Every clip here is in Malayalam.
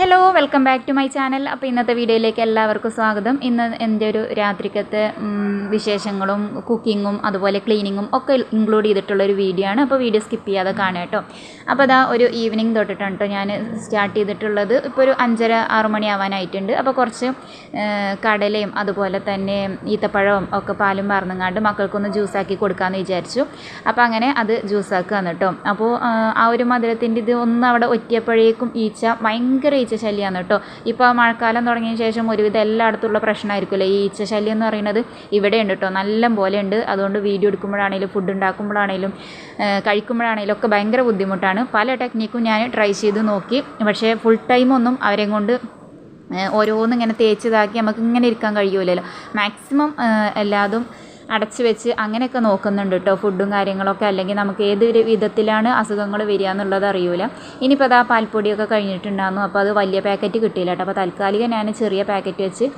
Hello welcome back to my channel അപ്പോൾ ഇന്നത്തെ വീഡിയോയിലേക്ക് എല്ലാവർക്കും സ്വാഗതം. ഇന്ന് എന്റെ ഒരു രാത്രിക്കത്തെ വിശേഷങ്ങളും കുക്കിങ്ങും അതുപോലെ ക്ലീനിങ്ങും ഒക്കെ ഇൻക്ലൂഡ് ചെയ്തിട്ടുള്ളൊരു വീഡിയോ ആണ്. അപ്പോൾ വീഡിയോ സ്കിപ്പ് ചെയ്യാതെ കാണുക കേട്ടോ. അപ്പോൾ അതാ ഒരു ഈവനിങ് തൊട്ടിട്ടാണ് കേട്ടോ ഞാൻ സ്റ്റാർട്ട് ചെയ്തിട്ടുള്ളത്. ഇപ്പോൾ ഒരു അഞ്ചര ആറ് മണി ആവാനായിട്ടുണ്ട്. അപ്പോൾ കുറച്ച് കടലയും അതുപോലെ തന്നെ ഈത്തപ്പഴവും ഒക്കെ പാലും പറന്നുങ്ങാണ്ട് മക്കൾക്കൊന്ന് ജ്യൂസാക്കി കൊടുക്കാമെന്ന് വിചാരിച്ചു. അപ്പോൾ അങ്ങനെ അത് ജ്യൂസാക്കുകയാണ് കേട്ടോ അപ്പോൾ ആ, ഒരു മധുരത്തിന്റെ ഇത് ഒന്ന് അവിടെ ഒറ്റിയപ്പോഴേക്കും ഈച്ച ഭയങ്കര ശല്യമാണ് കേട്ടോ. ഇപ്പോൾ മഴക്കാലം തുടങ്ങിയ ശേഷം ഒരുവിധം എല്ലായിടത്തുള്ള പ്രശ്നമായിരിക്കുമല്ലോ? ഈ ഈച്ച ശല്യം എന്ന് പറയുന്നത് ഇവിടെ ഉണ്ട് കേട്ടോ. നല്ല പോലെ ഉണ്ട് അതുകൊണ്ട് വീഡിയോ എടുക്കുമ്പോഴാണെങ്കിലും ഫുഡ് ഉണ്ടാക്കുമ്പോഴാണെങ്കിലും കഴിക്കുമ്പോഴാണെങ്കിലും ഒക്കെ ഭയങ്കര ബുദ്ധിമുട്ടാണ്. പല ടെക്നിക്കും ഞാൻ ട്രൈ ചെയ്ത് നോക്കി. പക്ഷേ ഫുൾ ടൈം ഒന്നും അവരെ കൊണ്ട് ഓരോന്ന് ഇങ്ങനെ തേച്ചതാക്കി നമുക്ക് ഇങ്ങനെ ഇരിക്കാൻ കഴിയൂലല്ലോ. മാക്സിമം എല്ലാതും അടച്ച് വെച്ച് അങ്ങനെയൊക്കെ നോക്കുന്നുണ്ട് കേട്ടോ ഫുഡും കാര്യങ്ങളൊക്കെ. അല്ലെങ്കിൽ നമുക്ക് ഏത് വിധത്തിലാണ് അസുഖങ്ങൾ വരിക എന്നുള്ളത് അറിയില്ല ഇനിയിപ്പോൾ അതാ പാൽപ്പൊടിയൊക്കെ കഴിഞ്ഞിട്ടുണ്ടായിരുന്നു. അപ്പോൾ അത് വലിയ പാക്കറ്റ് കിട്ടിയില്ല കേട്ടോ അപ്പോൾ താൽക്കാലികം ഞാൻ ചെറിയ പാക്കറ്റ് വെച്ച്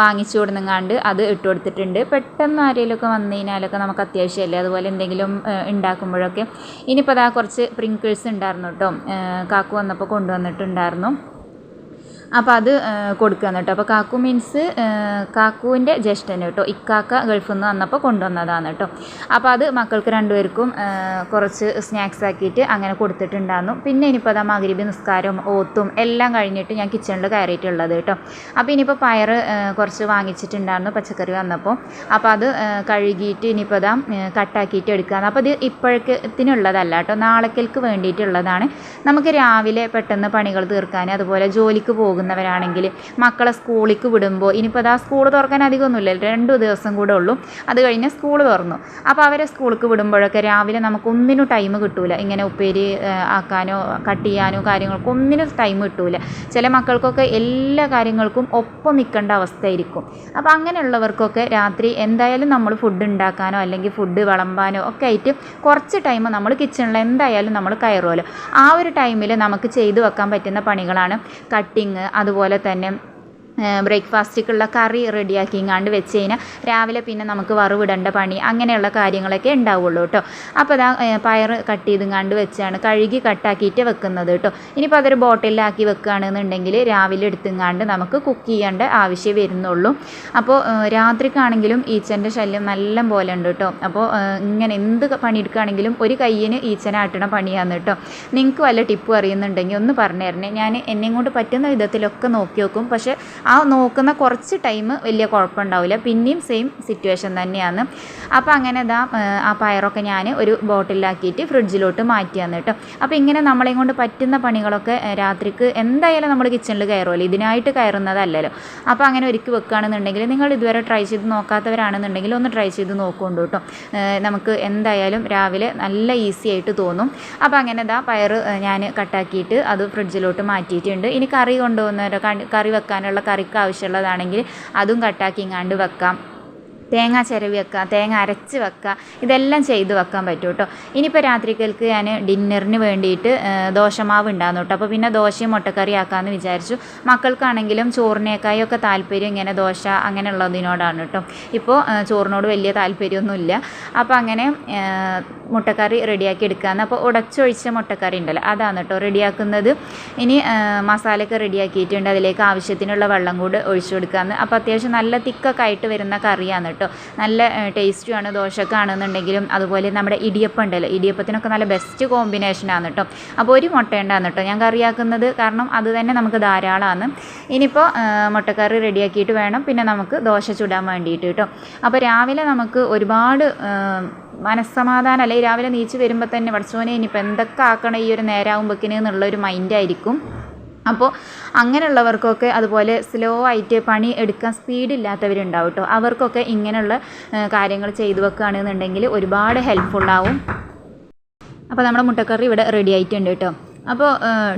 വാങ്ങിച്ചു കൊടുങ്ങാണ്ട് അത് ഇട്ട് കൊടുത്തിട്ടുണ്ട്. പെട്ടെന്ന് ആരെങ്കിലുമൊക്കെ വന്നു കഴിഞ്ഞാലൊക്കെ നമുക്ക് അത്യാവശ്യമല്ലേ അതുപോലെ എന്തെങ്കിലും ഉണ്ടാക്കുമ്പോഴൊക്കെ ഇനിയിപ്പോൾ അതാ കുറച്ച് പ്രിങ്കിൾസ് ഉണ്ടായിരുന്നു കേട്ടോ കാക്കു വന്നപ്പോൾ കൊണ്ടുവന്നിട്ടുണ്ടായിരുന്നു. അപ്പോൾ അത് കൊടുക്കുകയാണ് കേട്ടോ. അപ്പോൾ കാക്കു മീൻസ് കാക്കുവിന്റെ ജ്യേഷ്ഠന് കേട്ടോ. ഇക്കാക്ക ഗൾഫിൽ നിന്ന് വന്നപ്പോൾ കൊണ്ടുവന്നതാണ് കേട്ടോ. അപ്പോൾ അത് മക്കൾക്ക് രണ്ടുപേർക്കും കുറച്ച് സ്നാക്സ് ആക്കിയിട്ട് അങ്ങനെ കൊടുത്തിട്ടുണ്ടായിരുന്നു. പിന്നെ ഇനിയിപ്പോൾ അതാ മകരിബി നിസ്കാരവും ഓത്തും എല്ലാം കഴിഞ്ഞിട്ട് ഞാൻ കിച്ചണിൽ കയറിയിട്ടുള്ളത് കേട്ടോ. അപ്പോൾ ഇനിയിപ്പോൾ പയർ കുറച്ച് വാങ്ങിച്ചിട്ടുണ്ടായിരുന്നു പച്ചക്കറി വന്നപ്പോൾ അപ്പോൾ അത് കഴുകിയിട്ട് ഇനിയിപ്പോൾ അതാ കട്ടാക്കിയിട്ട് എടുക്കുകയാണ് അപ്പോൾ ഇത് ഇപ്പോഴത്തിനുള്ളതല്ല കേട്ടോ. നാളേക്കൽക്ക് വേണ്ടിയിട്ടുള്ളതാണ്. നമുക്ക് രാവിലെ പെട്ടെന്ന് പണികൾ തീർക്കാൻ അതുപോലെ ജോലിക്ക് പോകുന്നവരാണെങ്കിൽ മക്കളെ സ്കൂളിലേക്ക് വിടുമ്പോൾ ഇനിയിപ്പോൾ അതാ സ്കൂൾ തുറക്കാൻ അധികമൊന്നുമില്ല രണ്ടു ദിവസം കൂടെ ഉള്ളൂ. അത് കഴിഞ്ഞ് സ്കൂൾ തുറന്നു. അപ്പോൾ അവരെ സ്കൂളിലേക്ക് വിടുമ്പോഴൊക്കെ രാവിലെ നമുക്കൊന്നിനും ടൈം കിട്ടൂല. ഇങ്ങനെ ഉപ്പേരി ആക്കാനോ കട്ട് ചെയ്യാനോ കാര്യങ്ങൾക്കോ ഒന്നിനും ടൈം കിട്ടൂല. ചില മക്കൾക്കൊക്കെ എല്ലാ കാര്യങ്ങൾക്കും ഒപ്പം നിൽക്കേണ്ട അവസ്ഥയായിരിക്കും. അപ്പോൾ അങ്ങനെയുള്ളവർക്കൊക്കെ രാത്രി എന്തായാലും നമ്മൾ ഫുഡ് ഉണ്ടാക്കാനോ അല്ലെങ്കിൽ ഫുഡ് വിളമ്പാനോ ഒക്കെ ആയിട്ട് കുറച്ച് ടൈം നമ്മൾ കിച്ചണിൽ എന്തായാലും നമ്മൾ കയറുമല്ലോ. ആ ഒരു ടൈമിൽ നമുക്ക് ചെയ്തു വെക്കാൻ പറ്റുന്ന പണികളാണ് കട്ടിങ് അതുപോലെ തന്നെ ബ്രേക്ക്ഫാസ്റ്റിക്കുള്ള കറി റെഡിയാക്കി റെഡിയാക്കിങ്ങാണ്ട് വെച്ച് കഴിഞ്ഞാൽ രാവിലെ പിന്നെ നമുക്ക് വറുവിടേണ്ട പണി അങ്ങനെയുള്ള കാര്യങ്ങളൊക്കെ ഉണ്ടാവുള്ളൂ കേട്ടോ അപ്പോൾ അതാ പയർ കട്ട് ചെയ്തുങ്ങാണ്ട് വെച്ചാണ് കഴുകി കട്ടാക്കിയിട്ട് വെക്കുന്നത് കേട്ടോ ഇനിയിപ്പോൾ അതൊരു ബോട്ടിലാക്കി വെക്കുകയാണെന്നുണ്ടെങ്കിൽ രാവിലെ എടുത്തുങ്ങാണ്ട് നമുക്ക് കുക്ക് ചെയ്യേണ്ട ആവശ്യം വരുന്നുള്ളൂ. അപ്പോൾ രാത്രിക്കാണെങ്കിലും ഈച്ചന്റെ ശല്യം നല്ല പോലെ ഉണ്ട് കേട്ടോ അപ്പോൾ ഇങ്ങനെ എന്ത് പണിയെടുക്കുകയാണെങ്കിലും ഒരു കയ്യിന് ഈച്ചനാട്ടണ പണിയാണ് കേട്ടോ നിങ്ങൾക്ക് വല്ല ടിപ്പ് അറിയുന്നുണ്ടെങ്കിൽ ഒന്ന് പറഞ്ഞു തരണേ. ഞാൻ എന്നെ കൊണ്ട് പറ്റുന്ന വിധത്തിലൊക്കെ നോക്കി നോക്കും പക്ഷേ ആ നോക്കുന്ന കുറച്ച് ടൈം വലിയ കുഴപ്പമുണ്ടാവില്ല. പിന്നെയും സെയിം സിറ്റുവേഷൻ തന്നെയാണ്. അപ്പോൾ അങ്ങനെ ഇതാ ആ പയറൊക്കെ ഞാൻ ഒരു ബോട്ടിലാക്കിയിട്ട് ഫ്രിഡ്ജിലോട്ട് മാറ്റിയാണ് കേട്ടോ. അപ്പോൾ ഇങ്ങനെ നമ്മളെയും കൊണ്ട് പറ്റുന്ന പണികളൊക്കെ രാത്രിക്ക് എന്തായാലും നമ്മൾ കിച്ചണിൽ കയറുമല്ലോ ഇതിനായിട്ട് കയറുന്നതല്ലല്ലോ. അപ്പോൾ അങ്ങനെ ഒരുക്കി വെക്കുകയാണെന്നുണ്ടെങ്കിൽ നിങ്ങൾ ഇതുവരെ ട്രൈ ചെയ്ത് നോക്കാത്തവരാണെന്നുണ്ടെങ്കിൽ ഒന്ന് ട്രൈ ചെയ്ത് നോക്കുകൊണ്ട് കേട്ടോ നമുക്ക് എന്തായാലും രാവിലെ നല്ല ഈസി ആയിട്ട് തോന്നും. അപ്പോൾ അങ്ങനെ ഇതാ പയർ ഞാൻ കട്ടാക്കിയിട്ട് അത് ഫ്രിഡ്ജിലോട്ട് മാറ്റിയിട്ടുണ്ട്. ഇനി കറി കൊണ്ടുപോകുന്നവരോ കറി വെക്കാനുള്ള കറിക്ക് ആവശ്യമുള്ളതാണെങ്കിൽ അതും കട്ടാക്കിങ്ങാണ്ട് വെക്കാം. തേങ്ങ ചിരവി വെക്കുക തേങ്ങ അരച്ച് വെക്കുക ഇതെല്ലാം ചെയ്ത് വെക്കാൻ പറ്റും കേട്ടോ. ഇനിയിപ്പോൾ രാത്രിക്കൽക്ക് ഞാൻ ഡിന്നറിന് വേണ്ടിയിട്ട് ദോശമാവ് ഉണ്ടാകുന്നു കേട്ടോ. അപ്പോൾ പിന്നെ ദോശയും മുട്ടക്കറി ആക്കാമെന്ന് വിചാരിച്ചു. മക്കൾക്കാണെങ്കിലും ചോറിനേക്കായൊക്കെ താല്പര്യം ഇങ്ങനെ ദോശ അങ്ങനെയുള്ളതിനോടാണ് കേട്ടോ. ഇപ്പോൾ ചോറിനോട് വലിയ താല്പര്യമൊന്നുമില്ല. അപ്പോൾ അങ്ങനെ മുട്ടക്കറി റെഡിയാക്കി എടുക്കുകയെന്ന് അപ്പോൾ ഉടച്ചൊഴിച്ച മുട്ടക്കറി ഉണ്ടല്ലോ അതാണ് കേട്ടോ റെഡിയാക്കുന്നത്. ഇനി മസാലയൊക്കെ റെഡിയാക്കിയിട്ടുണ്ട്. അതിലേക്ക് ആവശ്യത്തിനുള്ള വെള്ളം കൂടി ഒഴിച്ചു കൊടുക്കുകയെന്ന് അപ്പോൾ അത്യാവശ്യം നല്ല തിക്കൊക്കെ ആയിട്ട് വരുന്ന കറിയാണ് കേട്ടോ. നല്ല ടേസ്റ്റുമാണ് ദോശക്കാണെന്നുണ്ടെങ്കിലും അതുപോലെ നമ്മുടെ ഇടിയപ്പം ഉണ്ടല്ലോ. ഇടിയപ്പത്തിനൊക്കെ നല്ല ബെസ്റ്റ് കോമ്പിനേഷനാണ് കേട്ടോ. അപ്പോൾ ഒരു മുട്ട ഉണ്ടാകുന്നു കേട്ടോ ഞാൻ കറിയാക്കുന്നത്. കാരണം അത് തന്നെ നമുക്ക് ധാരാളമാണ് ഇനിയിപ്പോൾ മുട്ടക്കറി റെഡിയാക്കിയിട്ട് വേണം. പിന്നെ നമുക്ക് ദോശ ചുടാൻ വേണ്ടിയിട്ട് കേട്ടോ. അപ്പോൾ രാവിലെ നമുക്ക് ഒരുപാട് മനസ്സമാധാനം അല്ലെങ്കിൽ രാവിലെ നീച്ച് വരുമ്പോൾ തന്നെ പഠിച്ചോനെ ഇനിയിപ്പോൾ എന്തൊക്കെ ആക്കണം ഈ ഒരു നേരാകുമ്പോഴേക്കിന് എന്നുള്ളൊരു മൈൻഡായിരിക്കും അപ്പോൾ അങ്ങനെയുള്ളവർക്കൊക്കെ അതുപോലെ സ്ലോ ആയിട്ട് പണി എടുക്കാൻ സ്പീഡില്ലാത്തവരുണ്ടാവും കേട്ടോ അവർക്കൊക്കെ ഇങ്ങനെയുള്ള കാര്യങ്ങൾ ചെയ്തു വെക്കുകയാണെന്നുണ്ടെങ്കിൽ ഒരുപാട് ഹെൽപ്ഫുള്ളാവും അപ്പോൾ നമ്മുടെ മുട്ടക്കറി ഇവിടെ റെഡി ആയിട്ടുണ്ട് കേട്ടോ അപ്പോൾ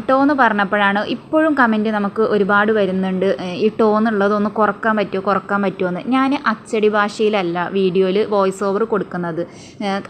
ടോ എന്ന് പറഞ്ഞപ്പോഴാണ് ഇപ്പോഴും കമന്റ് നമുക്ക് ഒരുപാട് വരുന്നുണ്ട്. ഈ ടോ ഒന്ന് കുറയ്ക്കാൻ പറ്റുമോ കുറയ്ക്കാൻ പറ്റുമോ എന്ന്. ഞാൻ അച്ചടി ഭാഷയിലല്ല വീഡിയോയിൽ വോയിസ് ഓവർ കൊടുക്കുന്നത്.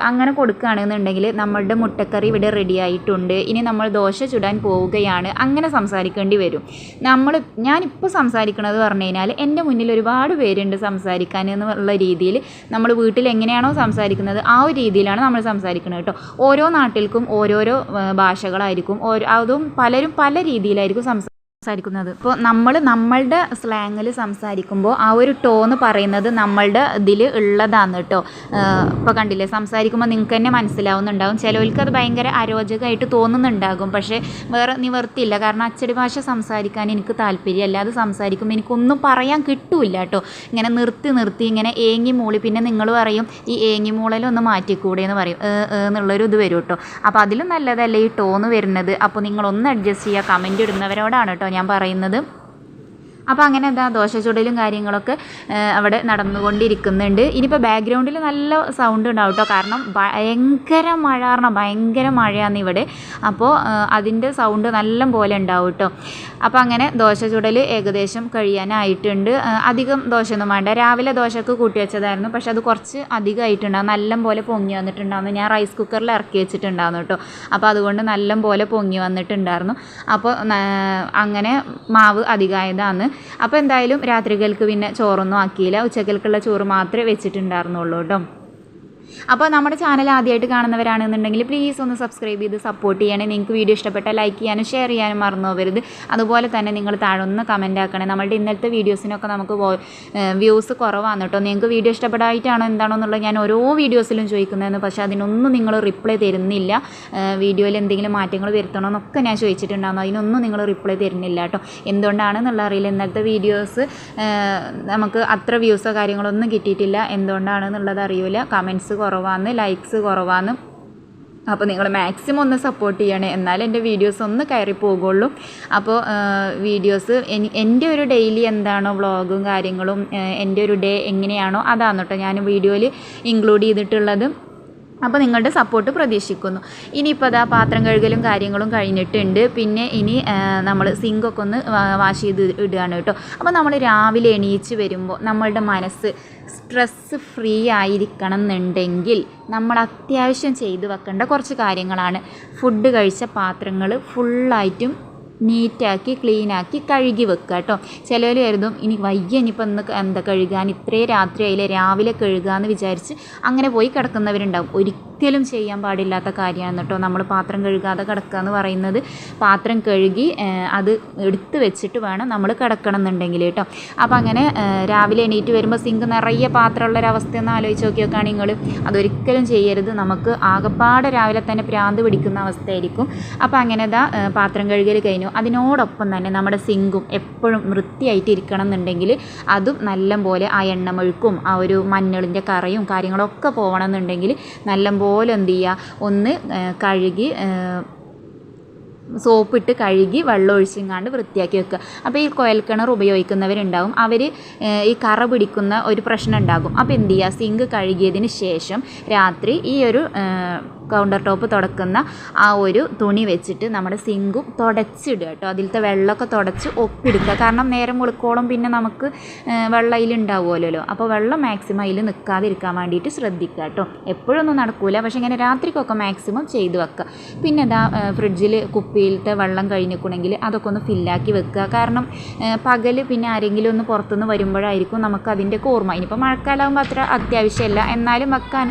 അങ്ങനെ കൊടുക്കുകയാണെന്നുണ്ടെങ്കിൽ നമ്മളുടെ മുട്ടക്കറി ഇവിടെ റെഡി ആയിട്ടുണ്ട്. ഇനി നമ്മൾ ദോശ ചുടാൻ പോവുകയാണ്. അങ്ങനെ സംസാരിക്കേണ്ടി വരും. നമ്മൾ ഞാനിപ്പോൾ സംസാരിക്കണത് പറഞ്ഞു കഴിഞ്ഞാൽ എന്റെ മുന്നിൽ ഒരുപാട് പേരുണ്ട് സംസാരിക്കാൻ എന്നുള്ള രീതിയിൽ നമ്മൾ വീട്ടിൽ എങ്ങനെയാണോ സംസാരിക്കുന്നത് ആ ഒരു രീതിയിലാണ് നമ്മൾ സംസാരിക്കുന്നത് കേട്ടോ. ഓരോ നാട്ടിൽക്കും ഓരോരോ ഭാഷകളായിരിക്കും ഓരോ അതും പലരും പല രീതിയിലായിരിക്കും സംസാരിക്കുന്നത്. സംസാരിക്കുന്നത്. ഇപ്പോൾ നമ്മൾ നമ്മളുടെ സ്ലാങ്ങിൽ സംസാരിക്കുമ്പോൾ ആ ഒരു ടോന്ന് പറയുന്നത് നമ്മളുടെ ഇതിൽ ഉള്ളതാണ് കേട്ടോ. ഇപ്പോൾ കണ്ടില്ലേ സംസാരിക്കുമ്പോൾ നിങ്ങൾക്ക് തന്നെ മനസ്സിലാവുന്നുണ്ടാവും. ചിലവർക്ക് അത് ഭയങ്കര അരോചകമായിട്ട് തോന്നുന്നുണ്ടാകും. പക്ഷേ വേറെ നിവർത്തിയില്ല. കാരണം അച്ചടി ഭാഷ സംസാരിക്കാൻ എനിക്ക് താല്പര്യമല്ല. അത് സംസാരിക്കുമ്പോൾ എനിക്കൊന്നും പറയാൻ കിട്ടൂല കേട്ടോ. ഇങ്ങനെ നിർത്തി നിർത്തി ഇങ്ങനെ ഏങ്ങി മൂളി പിന്നെ നിങ്ങൾ പറയും ഈ ഏങ്ങി മൂളലൊന്ന് മാറ്റിക്കൂടെ എന്ന് പറയും. എന്നുള്ളൊരു ഇത് വരും കേട്ടോ. അപ്പോൾ അതിലും നല്ലതല്ലേ ഈ ടോന്ന് വരുന്നത്? അപ്പോൾ നിങ്ങളൊന്ന് അഡ്ജസ്റ്റ് ചെയ്യുക. കമന്റ് ഇടുന്നവരോടാണ് കേട്ടോ ഞാൻ പറയുന്നത്. അപ്പോൾ അങ്ങനെ എന്താ ദോശ ചുടലും കാര്യങ്ങളൊക്കെ അവിടെ നടന്നുകൊണ്ടിരിക്കുന്നുണ്ട്. ഇനിയിപ്പോൾ ബാക്ക്ഗ്രൗണ്ടിൽ നല്ല സൗണ്ട് ഉണ്ടാവും കേട്ടോ കാരണം ഭയങ്കര മഴ കാരണം ഭയങ്കര മഴയാണ് ഇവിടെ. അപ്പോൾ അതിന്റെ സൗണ്ട് നല്ല പോലെ ഉണ്ടാവും കേട്ടോ അപ്പോൾ അങ്ങനെ ദോശ ചുടൽ ഏകദേശം കഴിയാനായിട്ടുണ്ട്. അധികം ദോശയൊന്നും വേണ്ട. രാവിലെ ദോശക്ക് കൂട്ടി വെച്ചതായിരുന്നു. പക്ഷെ അത് കുറച്ച് അധികമായിട്ടുണ്ടാവും നല്ല പോലെ പൊങ്ങി വന്നിട്ടുണ്ടായിരുന്നു. ഞാൻ റൈസ് കുക്കറിൽ ഇറക്കി വെച്ചിട്ടുണ്ടായിരുന്നു കേട്ടോ അപ്പോൾ അതുകൊണ്ട് നല്ല പോലെ പൊങ്ങി വന്നിട്ടുണ്ടായിരുന്നു. അപ്പോൾ അങ്ങനെ മാവ് അധികമായതാണ്. അപ്പോൾ എന്തായാലും രാത്രികൾക്ക് പിന്നെ ചോറൊന്നും ആക്കിയില്ല. ഉച്ചക്കൽക്കുള്ള ചോറ് മാത്രമേ വെച്ചിട്ടുണ്ടായിരുന്നുള്ളൂ കേട്ടോ. അപ്പോൾ നമ്മുടെ ചാനൽ ആദ്യമായിട്ട് കാണുന്നവരാണെന്നുണ്ടെങ്കിൽ പ്ലീസ് ഒന്ന് സബ്സ്ക്രൈബ് ചെയ്ത് സപ്പോർട്ട് ചെയ്യണേ. നിങ്ങൾക്ക് വീഡിയോ ഇഷ്ടപ്പെട്ട ലൈക്ക് ചെയ്യാനും ഷെയർ ചെയ്യാനും മറന്നു പോകരുത് അതുപോലെ തന്നെ നിങ്ങൾ താഴെ ഒന്ന് കമന്റ് ആക്കണേ. നമ്മളുടെ ഇന്നലത്തെ വീഡിയോസിനൊക്കെ നമുക്ക് വ്യൂസ് കുറവാണ് കേട്ടോ. നിങ്ങൾക്ക് വീഡിയോ ഇഷ്ടപ്പെടായിട്ടാണോ എന്താണോ എന്നുള്ളത് ഞാൻ ഓരോ വീഡിയോസിലും ചോദിക്കുന്നതെന്ന് പക്ഷേ അതിനൊന്നും നിങ്ങൾ റിപ്ലൈ തരുന്നില്ല. വീഡിയോയിൽ എന്തെങ്കിലും മാറ്റങ്ങൾ വരുത്തണോ എന്നൊക്കെ ഞാൻ ചോദിച്ചിട്ടുണ്ടാകുന്നു അതിനൊന്നും നിങ്ങൾ റിപ്ലൈ തരുന്നില്ല കേട്ടോ. എന്തുകൊണ്ടാണെന്നുള്ള അറിയില്ല. ഇന്നത്തെ വീഡിയോസ് നമുക്ക് അത്ര വ്യൂസോ കാര്യങ്ങളൊന്നും കിട്ടിയിട്ടില്ല. എന്തുകൊണ്ടാണെന്നുള്ളത് അറിയില്ല കമൻസ് കുറവാന്ന് ലൈക്സ് കുറവാന്ന്. അപ്പോൾ നിങ്ങൾ മാക്സിമം ഒന്ന് സപ്പോർട്ട് ചെയ്യണേ. എന്നാൽ എന്റെ വീഡിയോസ് ഒന്ന് കയറി പോകുള്ളൂ. അപ്പോൾ വീഡിയോസ് എന്റെ ഒരു ഡെയിലി എന്താണോ വ്ളോഗും കാര്യങ്ങളും എന്റെ ഒരു ഡേ എങ്ങനെയാണോ അതാണ് കേട്ടോ ഞാൻ വീഡിയോയിൽ ഇൻക്ലൂഡ് ചെയ്തിട്ടുള്ളത്. അപ്പോൾ നിങ്ങളുടെ സപ്പോർട്ട് പ്രതീക്ഷിക്കുന്നു. ഇനിയിപ്പോൾ അതാ പാത്രം കഴുകലും കാര്യങ്ങളും കഴിഞ്ഞിട്ടുണ്ട്. പിന്നെ ഇനി നമ്മൾ സിങ്കൊക്കെ ഒന്ന് വാഷ് ചെയ്ത് ഇടുകയാണ് കേട്ടോ. അപ്പോൾ നമ്മൾ രാവിലെ എണീച്ച് വരുമ്പോൾ നമ്മളുടെ മനസ്സ് സ്ട്രെസ് ഫ്രീ ആയിരിക്കണം എന്നുണ്ടെങ്കിൽ നമ്മൾ അത്യാവശ്യം ചെയ്തു വെക്കേണ്ട കുറച്ച് കാര്യങ്ങളാണ്. ഫുഡ് കഴിച്ച പാത്രങ്ങൾ ഫുള്ളായിട്ടും നീറ്റാക്കി ക്ലീനാക്കി കഴുകി വെക്കുക കേട്ടോ. ചിലർ കരുതും ഇനി വയ്യ ഇനിയിപ്പോൾ ഇന്ന് എന്താ കഴുകാൻ? ഇത്രയും രാത്രി ആയില്ലേ രാവിലെ കഴുകാമെന്ന് വിചാരിച്ച് അങ്ങനെ പോയി കിടക്കുന്നവരുണ്ടാവും. ഒരിക്കലും ചെയ്യാൻ പാടില്ലാത്ത കാര്യമാണ് കേട്ടോ. നമ്മൾ പാത്രം കഴുകാതെ കിടക്കുക എന്ന് പറയുന്നത്. പാത്രം കഴുകി അത് എടുത്ത് വെച്ചിട്ട് വേണം നമ്മൾ കിടക്കണം എന്നുണ്ടെങ്കിൽ കേട്ടോ. അപ്പോൾ അങ്ങനെ രാവിലെ എണീറ്റ് വരുമ്പോൾ സിങ്ക് നിറയെ പാത്രമുള്ളൊരവസ്ഥ ഒന്ന് ആലോചിച്ച് നോക്കിയൊക്കെയാണ് നിങ്ങൾ. അതൊരിക്കലും ചെയ്യരുത്. നമുക്ക് ആകപ്പാടെ രാവിലെ തന്നെ പ്രാന്ത് പിടിക്കുന്ന അവസ്ഥയായിരിക്കും. അപ്പോൾ അങ്ങനെ ഇതാ പാത്രം കഴുകൽ കഴിഞ്ഞു. അതിനോടൊപ്പം തന്നെ നമ്മുടെ സിങ്കും എപ്പോഴും വൃത്തിയായിട്ട് ഇരിക്കണം എന്നുണ്ടെങ്കിൽ അതും നല്ല പോലെ ആ എണ്ണമെഴുക്കും ആ ഒരു മഞ്ഞളിന്റെ കറയും കാര്യങ്ങളൊക്കെ പോകണം എന്നുണ്ടെങ്കിൽ നല്ല പോലെ എന്ത് ചെയ്യുക ഒന്ന് കഴുകി സോപ്പിട്ട് കഴുകി വെള്ളം ഒഴിച്ചിങ്ങാണ്ട് വൃത്തിയാക്കി വെക്കുക. അപ്പോൾ ഈ കുഴൽക്കിണർ ഉപയോഗിക്കുന്നവരുണ്ടാവും. അവർ ഈ കറ പിടിക്കുന്ന ഒരു പ്രശ്നം ഉണ്ടാകും. അപ്പോൾ എന്ത് ചെയ്യുക സിങ്ക് കഴുകിയതിന് ശേഷം രാത്രി ഈ ഒരു കൗണ്ടർ ടോപ്പ് തുടക്കുന്ന ആ ഒരു തുണി വെച്ചിട്ട് നമ്മുടെ സിങ്കും തുടച്ചിടുക കേട്ടോ. അതിലത്തെ വെള്ളമൊക്കെ തുടച്ച് ഒപ്പിടുക്കുക കാരണം നേരം വെളുക്കോളം പിന്നെ നമുക്ക് വെള്ളം അതിലുണ്ടാവുമല്ലോ. അപ്പോൾ വെള്ളം മാക്സിമം അതിൽ നിൽക്കാതിരിക്കാൻ വേണ്ടിയിട്ട് ശ്രദ്ധിക്കുക കേട്ടോ. എപ്പോഴൊന്നും നടക്കൂല. പക്ഷേ ഇങ്ങനെ രാത്രിക്കൊക്കെ മാക്സിമം ചെയ്തു വെക്കുക. പിന്നെ ഇതാ ഫ്രിഡ്ജിൽ കുപ്പിയിലത്തെ വെള്ളം കഴിഞ്ഞിട്ടുണ്ടെങ്കിൽ അതൊക്കെ ഒന്ന് ഫില്ലാക്കി വെക്കുക. കാരണം പകൽ പിന്നെ ആരെങ്കിലും ഒന്ന് പുറത്തുനിന്ന് വരുമ്പോഴായിരിക്കും നമുക്ക് അതിന്റെയൊക്കെ ഓർമ്മ. ഇനിയിപ്പോൾ മഴക്കാലമാകുമ്പോൾ അത്ര അത്യാവശ്യമല്ല. എന്നാലും വെക്കാൻ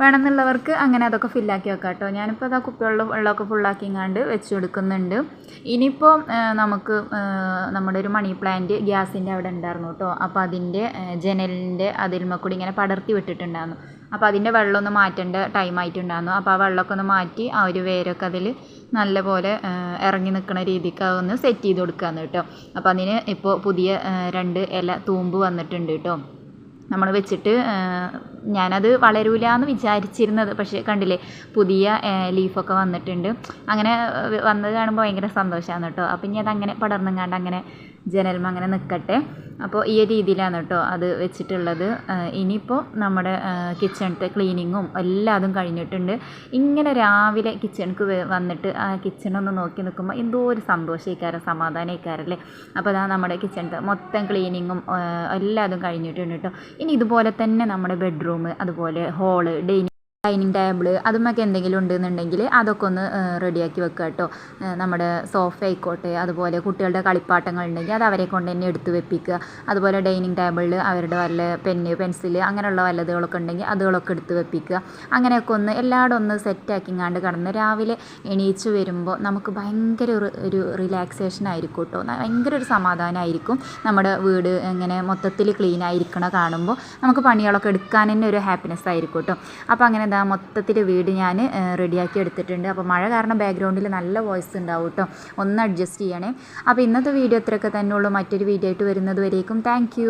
വേണമെന്നുള്ളവർക്ക് അങ്ങനെ അതൊക്കെ ഫില്ലാക്കി വെക്കാം കേട്ടോ. ഞാനിപ്പോൾ അതാ കുപ്പിവെള്ളം വെള്ളമൊക്കെ ഫുള്ളാക്കിങ്ങാണ്ട് വെച്ച് കൊടുക്കുന്നുണ്ട്. ഇനിയിപ്പോൾ നമുക്ക് നമ്മുടെ ഒരു മണി പ്ലാന്റ് ഗ്യാസിന്റെ അവിടെ ഉണ്ടായിരുന്നു കേട്ടോ. അപ്പോൾ അതിന്റെ ജനലിന്റെ അതിൽമക്കൂടി കൂടി ഇങ്ങനെ പടർത്തി വിട്ടിട്ടുണ്ടായിരുന്നു. അപ്പോൾ അതിന്റെ വെള്ളം ഒന്ന് മാറ്റേണ്ട ടൈം ആയിട്ടുണ്ടായിരുന്നു. അപ്പോൾ ആ വെള്ളമൊക്കെ ഒന്ന് മാറ്റി ആ ഒരു വേരൊക്കെ അതിൽ നല്ലപോലെ ഇറങ്ങി നിൽക്കുന്ന രീതിക്ക് അതൊന്ന് സെറ്റ് ചെയ്ത് കൊടുക്കാമെന്ന് കേട്ടോ. അപ്പോൾ അതിന് ഇപ്പോൾ പുതിയ രണ്ട് ഇല തൂമ്പ് വന്നിട്ടുണ്ട് കേട്ടോ. നമ്മൾ വെച്ചിട്ട് ഞാനത് വളരൂല എന്ന് വിചാരിച്ചിരുന്നത്. പക്ഷേ കണ്ടില്ലേ പുതിയ ലീഫൊക്കെ വന്നിട്ടുണ്ട്. അങ്ങനെ വന്നത് കാണുമ്പോൾ ഭയങ്കര സന്തോഷമാണ് കേട്ടോ. അപ്പം ഇനി അതങ്ങനെ കണ്ട് അങ്ങനെ ജനൽമ അങ്ങനെ നിൽക്കട്ടെ അപ്പോൾ ഈ രീതിയിലാണ് കേട്ടോ അത് വെച്ചിട്ടുള്ളത്. ഇനിയിപ്പോൾ നമ്മുടെ കിച്ചണത്തെ ക്ലീനിങ്ങും എല്ലാതും കഴിഞ്ഞിട്ടുണ്ട്. ഇങ്ങനെ രാവിലെ കിച്ചണിക്ക് വന്നിട്ട് ആ കിച്ചണൊന്ന് നോക്കി നിൽക്കുമ്പോൾ എന്തോ ഒരു സന്തോഷമായിക്കാരം സമാധാനമായിക്കാരല്ലേ അപ്പോൾ അതാ നമ്മുടെ കിച്ചണത്തെ മൊത്തം ക്ലീനിങ്ങും എല്ലാതും കഴിഞ്ഞിട്ടുണ്ട് കേട്ടോ ഇനി ഇതുപോലെ തന്നെ നമ്മുടെ ബെഡ്റൂം അതുപോലെ ഹോൾ ഡൈനിങ് ഡൈനിങ് ടേബിൾ അതുമൊക്കെ എന്തെങ്കിലും ഉണ്ടെന്നുണ്ടെങ്കിൽ അതൊക്കെ ഒന്ന് റെഡിയാക്കി വെക്കുക കേട്ടോ. നമ്മുടെ സോഫ ആയിക്കോട്ടെ അതുപോലെ കുട്ടികളുടെ കളിപ്പാട്ടങ്ങൾ ഉണ്ടെങ്കിൽ അത് അവരെ കൊണ്ട് തന്നെ എടുത്ത് വെപ്പിക്കുക. അതുപോലെ ഡൈനിങ് ടേബിളിൽ അവരുടെ വല്ല പെന്ന് പെൻസിൽ അങ്ങനെയുള്ള വല്ലതുകളൊക്കെ ഉണ്ടെങ്കിൽ അതുകളൊക്കെ എടുത്ത് വെപ്പിക്കുക. അങ്ങനെയൊക്കെ ഒന്ന് എല്ലായിടും ഒന്ന് സെറ്റാക്കിങ്ങാണ്ട് കടന്ന് രാവിലെ എണീച്ച് വരുമ്പോൾ നമുക്ക് ഭയങ്കര ഒരു ഒരു റിലാക്സേഷൻ ആയിരിക്കും കേട്ടോ. ഭയങ്കര ഒരു സമാധാനമായിരിക്കും നമ്മുടെ വീട് ഇങ്ങനെ മൊത്തത്തിൽ ക്ലീൻ ആയിരിക്കണ കാണുമ്പോൾ നമുക്ക് പണികളൊക്കെ എടുക്കാൻ തന്നെ ഒരു ഹാപ്പിനെസ് ആയിരിക്കും കേട്ടോ. അപ്പോൾ അങ്ങനെ എന്താ മൊത്തത്തിൽ വീട് ഞാൻ റെഡിയാക്കി എടുത്തിട്ടുണ്ട്. അപ്പോൾ മഴ കാരണം ബാക്ക്ഗ്രൗണ്ടിൽ നല്ല വോയിസ് ഉണ്ടാവും കേട്ടോ ഒന്ന് അഡ്ജസ്റ്റ് ചെയ്യണേ. അപ്പോൾ ഇന്നത്തെ വീഡിയോ ഇത്രയൊക്കെ തന്നെ ഉള്ളൂ. മറ്റൊരു വീഡിയോ ആയിട്ട് വരുന്നത് വരേക്കും. താങ്ക്